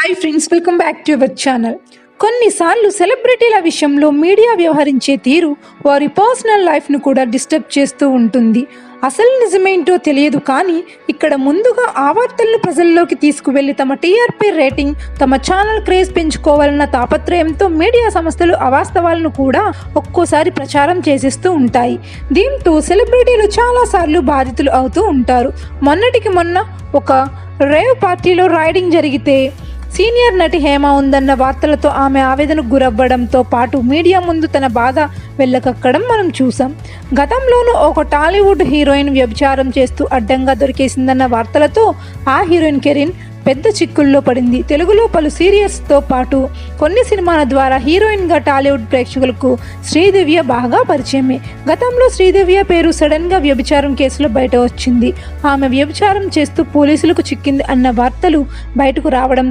Hi friends welcome back to our channel కొన్నిసార్లు సెలబ్రిటీల విషయంలో మీడియా వ్యవహరించే తీరు వారి పర్సనల్ లైఫ్ను కూడా డిస్టర్బ్ చేస్తూ ఉంటుంది. అసలు నిజమేంటో తెలియదు కానీ ఇక్కడ ముందుగా ఆ వార్తలను ప్రజల్లోకి తీసుకువెళ్ళి తమ టీఆర్పీ రేటింగ్ తమ ఛానల్ క్రేజ్ పెంచుకోవాలన్న తాపత్రయంతో మీడియా సంస్థలు అవాస్తవాలను కూడా ఒక్కోసారి ప్రచారం చేసేస్తూ ఉంటాయి. దీంతో సెలబ్రిటీలు చాలాసార్లు బాధితులు అవుతూ ఉంటారు. మొన్నటికి మొన్న ఒక రేవ్ పార్టీలో రైడింగ్ జరిగితే సీనియర్ నటి హేమ ఉందన్న వార్తలతో ఆమె ఆవేదనకు గురవ్వడంతో పాటు మీడియా ముందు తన బాధ వెళ్ళకక్కడం మనం చూసాం గతంలోనూ ఒక టాలీవుడ్ హీరోయిన్ వ్యభిచారం చేస్తూ అడ్డంగా దొరికేసిందన్న వార్తలతో ఆ హీరోయిన్ కెరీన్ పెద్ద చిక్కుల్లో పడింది. తెలుగులో పలు సీరియల్స్తో పాటు కొన్ని సినిమాల ద్వారా హీరోయిన్గా టాలీవుడ్ ప్రేక్షకులకు శ్రీదివ్య బాగా పరిచయమే. గతంలో శ్రీదివ్య పేరు సడన్గా వ్యభిచారం కేసులో బయట వచ్చింది. ఆమె వ్యభిచారం చేస్తూ పోలీసులకు చిక్కింది అన్న వార్తలు బయటకు రావడం